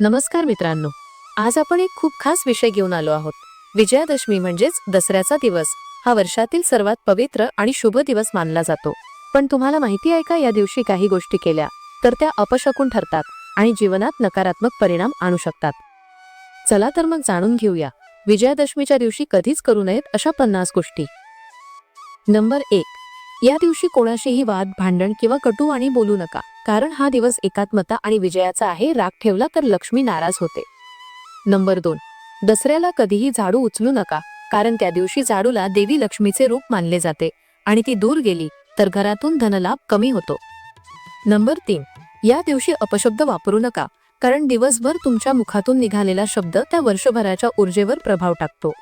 नमस्कार मित्रांनो. आज आपण एक खूप खास विषय घेऊन आलो आहोत. विजयादशमी म्हणजेच दसऱ्याचा दिवस. हा वर्षातील सर्वात पवित्र आणि शुभ दिवस मानला जातो. पण तुम्हाला माहिती आहे का या दिवशी काही गोष्टी केल्या तर त्या अपशकून ठरतात आणि जीवनात नकारात्मक परिणाम आणू शकतात. चला तर मग जाणून घेऊया विजयादशमीच्या दिवशी कधीच करू नयेत अशा पन्नास गोष्टी. नंबर एक या दिवशी कोणाशीही वाद भांडण किंवा कटू आणि बोलू नका. कारण हा दिवस एकात्मता आणि विजयाचा आहे राग ठेवला तर लक्ष्मी नाराज होते. नंबर दोन. दसऱ्याला कधीही झाडू उचलू नका कारण त्या दिवशी झाडूला देवी लक्ष्मीचे रूप मानले जाते आणि ती दूर गेली तर घरातून धनलाभ कमी होतो. नंबर तीन. या दिवशी अपशब्द वापरू नका कारण दिवसभर तुमच्या मुखातून निघालेला शब्द त्या वर्षभराच्या ऊर्जेवर प्रभाव टाकतो.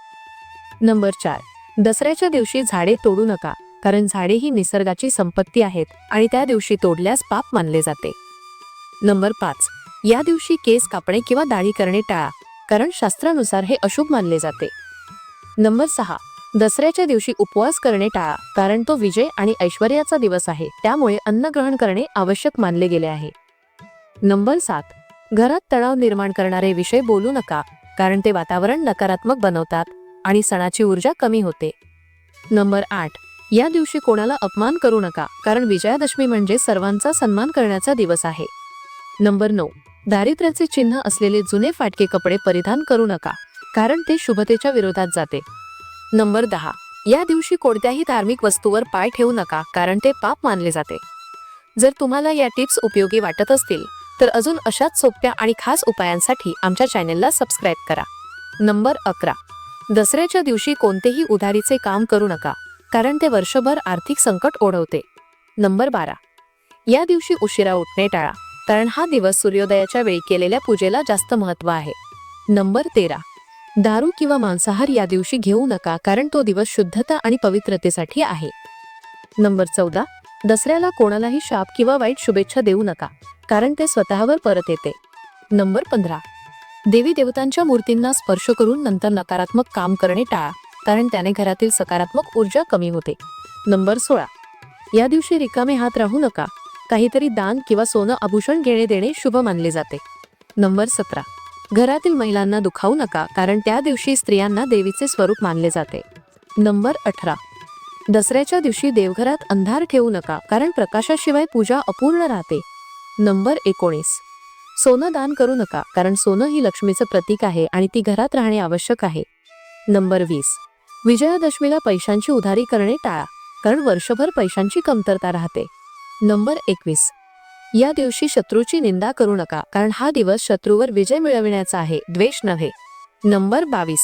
नंबर चार. दसऱ्याच्या दिवशी झाडे तोडू नका कारण झाडे ही निसर्गाची संपत्ती आहेत आणि त्या दिवशी तोडल्यास पाप मानले जाते. नंबर पाच. या दिवशी केस कापणे किंवा दाढी करणे टाळा कारण शास्त्रानुसार हे अशुभ मानले जाते. नंबर सहा. दसऱ्याच्या दिवशी उपवास करणे टाळा कारण तो विजय आणि ऐश्वर्याचा दिवस आहे त्यामुळे अन्न ग्रहण करणे आवश्यक मानले गेले आहे. नंबर सात. घरात तणाव निर्माण करणारे विषय बोलू नका कारण ते वातावरण नकारात्मक बनवतात आणि सणाची ऊर्जा कमी होते. नंबर आठ. या दिवशी कोणाला अपमान करू नका कारण विजयादशमी म्हणजे सर्वांचा सन्मान करण्याचा दिवस आहे. नंबर नऊ. दारिद्र्याचे चिन्ह असलेले जुने फाटके कपडे परिधान करू नका कारण ते शुभतेच्या विरोधात जाते. नंबर दहा. या दिवशी कोणत्याही धार्मिक वस्तूवर पाय ठेवू नका कारण ते पाप मानले जाते. जर तुम्हाला या टिप्स उपयोगी वाटत असतील तर अजून अशाच सोप्या आणि खास उपायांसाठी आमच्या चॅनेलला सबस्क्राईब करा. नंबर अकरा. दसऱ्याच्या दिवशी कोणतेही उधारीचे काम करू नका कारण ते वर्षभर आर्थिक संकट ओढवते. नंबर बारा. या दिवशी उशिरा उठणे टाळा कारण हा दिवस सूर्योदयाच्या वेळी केलेल्या पूजेला जास्त महत्त्व आहे. नंबर तेरा. दारू किंवा मांसाहार या दिवशी घेऊ नका कारण तो दिवस शुद्धता आणि पवित्रतेसाठी आहे. नंबर चौदा. दसऱ्याला कोणालाही शाप किंवा वाईट शुभेच्छा देऊ नका कारण ते स्वतःवर परत येते. नंबर पंधरा. देवी देवतांच्या मूर्तींना स्पर्श करून नंतर नकारात्मक काम करणे टाळा कारण त्याने घरातील सकारात्मक ऊर्जा कमी होते. नंबर सोळा. या दिवशी रिकामे हात राहू नका. काहीतरी दान किंवा सोनं आभूषण घेणे देणे शुभ मानले जाते. नंबर सतरा. घरातील महिलांना दुखावू नका कारण त्या दिवशी स्त्रियांना देवीचे स्वरूप मानले जाते. नंबर अठरा. दसऱ्याच्या दिवशी देवघरात अंधार ठेवू नका कारण प्रकाशाशिवाय पूजा अपूर्ण राहते. नंबर एकोणीस. सोनं दान करू नका कारण सोनं ही लक्ष्मीचं प्रतीक आहे आणि ती घरात राहणे आवश्यक आहे. नंबर वीस. विजयादशमीला पैशांची उधारी करणे टाळा कारण वर्षभर पैशांची कमतरता राहते. नंबर एकवीस. या दिवशी शत्रूची निंदा करू नका कारण हा दिवस शत्रूवर विजय मिळविण्याचा आहे द्वेष नव्हे. नंबर बावीस.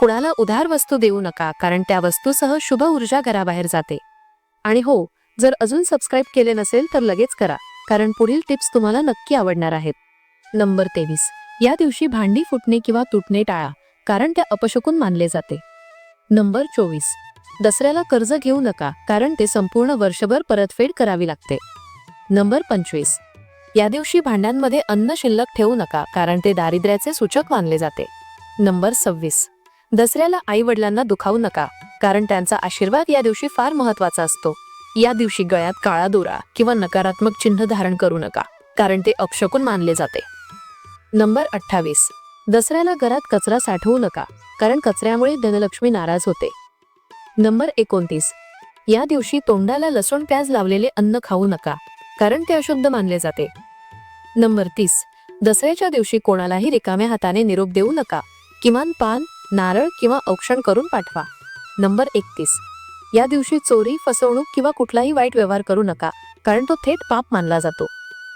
कुणाला उधार वस्तू देऊ नका कारण त्या वस्तूसह शुभ ऊर्जा घराबाहेर जाते. आणि हो जर अजून सबस्क्राईब केले नसेल तर लगेच करा कारण पुढील टिप्स तुम्हाला नक्की आवडणार आहेत. नंबर तेवीस. या दिवशी भांडी फुटणे किंवा तुटणे टाळा कारण त्या अपशकून मानले जाते. नंबर चोवीस. दसऱ्याला कर्ज घेऊ नका कारण ते संपूर्ण वर्षभर परतफेड करावी लागते. नंबर पंचवीस. या दिवशी भांड्यांमध्ये अन्न शिल्लक ठेवू नका कारण ते दारिद्र्याचे सूचक मानले जाते. नंबर सव्वीस. दसऱ्याला आई वडिलांना दुखावू नका कारण त्यांचा आशीर्वाद या दिवशी फार महत्त्वाचा असतो. या दिवशी गळ्यात काळा दोरा किंवा नकारात्मक चिन्ह धारण करू नका कारण ते अपशकून मानले जाते. नंबर अठ्ठावीस. दसऱ्याला घरात कचरा साठवू नका कारण कचऱ्यामुळे धनलक्ष्मी नाराज होते. नंबर एकोणतीस. या दिवशी तोंडाला लसूण प्याज लावलेले अन्न खाऊ नका कारण ते अशुद्ध मानले जाते. नंबर तीस. दसऱ्याच्या दिवशी कोणालाही रिकाम्या हाताने निरोप देऊ नका किमान पान नारळ किंवा औक्षण करून पाठवा. नंबर एकतीस. या दिवशी चोरी फसवणूक किंवा कुठलाही वाईट व्यवहार करू नका कारण तो थेट पाप मानला जातो.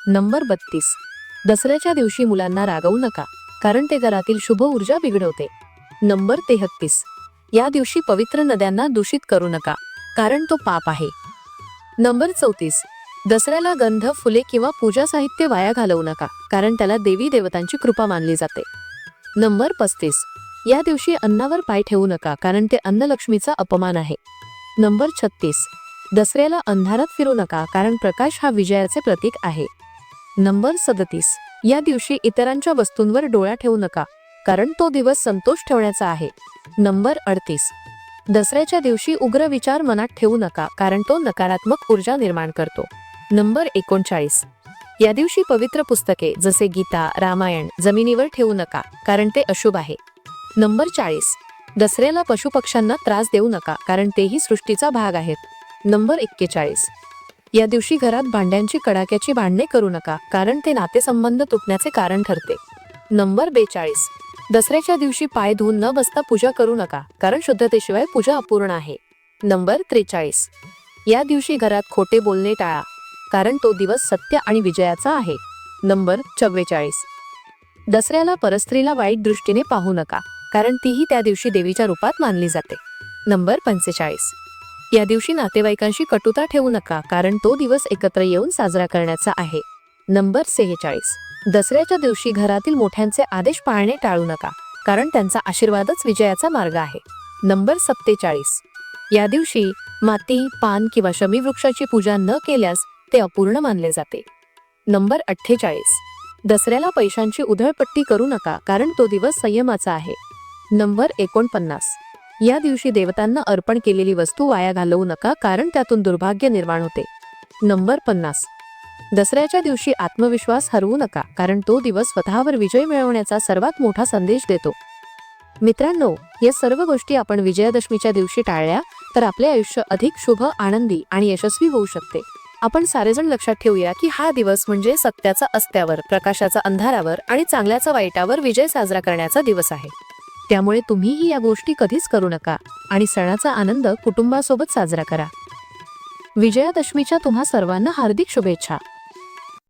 नंबर बत्तीस. दसऱ्याच्या दिवशी मुलांना रागवू नका कारण ते घरातील शुभ ऊर्जा बिघडवते. नंबर तेहत्तीस. या दिवशी पवित्र नद्यांना दूषित करू नका कारण तो पाप आहे. नंबर चौतीस. दसऱ्याला गंध फुले किंवा पूजा साहित्य वाया घालवू नका कारण त्याला देवी देवतांची कृपा मानली जाते. नंबर पस्तीस. या दिवशी अन्नावर पाय ठेवू नका कारण ते अन्नलक्ष्मीचा अपमान आहे. नंबर छत्तीस. दसऱ्याला अंधारात फिरू नका कारण प्रकाश हा विजयाचे प्रतीक आहे. नंबर सदतीस. या दिवशी इतरांच्या वस्तूंवर डोळा ठेवू नका कारण तो दिवस संतोष ठेवण्याचा आहे. नंबर अडतीस. दसऱ्याच्या दिवशी उग्र विचार मनात ठेवू नका कारण तो नकारात्मक ऊर्जा निर्माण करतो. नंबर एकोणचाळीस. या दिवशी पवित्र पुस्तके जसे गीता रामायण जमिनीवर ठेवू नका कारण ते अशुभ आहे. नंबर चाळीस. दसऱ्याला पशुपक्ष्यांना त्रास देऊ नका कारण तेही सृष्टीचा भाग आहेत. नंबर एक्केचाळीस. या दिवशी घरात भांड्यांची कडाक्याची भांडणे करू नका कारण ते नातेसंबंध तुटण्याचे कारण ठरते. नंबर बेचाळीस. दसऱ्याच्या दिवशी पाय धुवून न बसता पूजा करू नका कारण शुद्धतेशिवाय पूजा अपूर्ण आहे. नंबर त्रेचाळीस. या दिवशी घरात खोटे बोलणे टाळा कारण तो दिवस सत्य आणि विजयाचा आहे. नंबर चव्वेचाळीस. दसऱ्याला परस्त्रीला वाईट दृष्टीने पाहू नका कारण तीही त्या दिवशी देवीच्या रूपात मानली जाते. नंबर पंचेचाळीस. या दिवशी नातेवाईकांशी कटुता ठेवू नका कारण तो दिवस एकत्र येऊन साजरा करण्याचा आहे. नंबर सेहेचाळीस. दसऱ्याच्या दिवशी घरातील मोठ्यांचे आदेश पाळणे टाळू नका कारण त्यांचा आशीर्वादच विजयाचा मार्ग आहे. नंबर सत्तेचाळीस. या दिवशी माती पान किंवा शमी वृक्षाची पूजा न केल्यास ते अपूर्ण मानले जाते. नंबर अठ्ठेचाळीस. दसऱ्याला पैशांची उधळपट्टी करू नका कारण तो दिवस संयमाचा आहे. नंबर एकोणपन्नास. या दिवशी देवतांना अर्पण केलेली वस्तू वाया घालवू नका कारण त्यातून दुर्भाग्य निर्माण होते. नंबर पन्नास. दसऱ्याच्या दिवशी आत्मविश्वास हरवू नका कारण तो दिवस स्वतःवर विजय मिळवण्याचा सर्वात मोठा संदेश देतो. मित्रांनो या सर्व गोष्टी आपण विजयादशमीच्या दिवशी टाळल्या तर आपले आयुष्य अधिक शुभ आनंदी आणि यशस्वी होऊ शकते. आपण सारेजण लक्षात ठेवूया की हा दिवस म्हणजे सत्याचा अस्त्यावर प्रकाशाचा अंधारावर आणि चांगल्याचा वाईटावर विजय साजरा करण्याचा दिवस आहे. त्यामुळे तुम्हीही या गोष्टी कधीच करू नका आणि सणाचा आनंद कुटुंबासोबत साजरा करा. विजयादशमीच्या तुम्हा सर्वांना हार्दिक शुभेच्छा.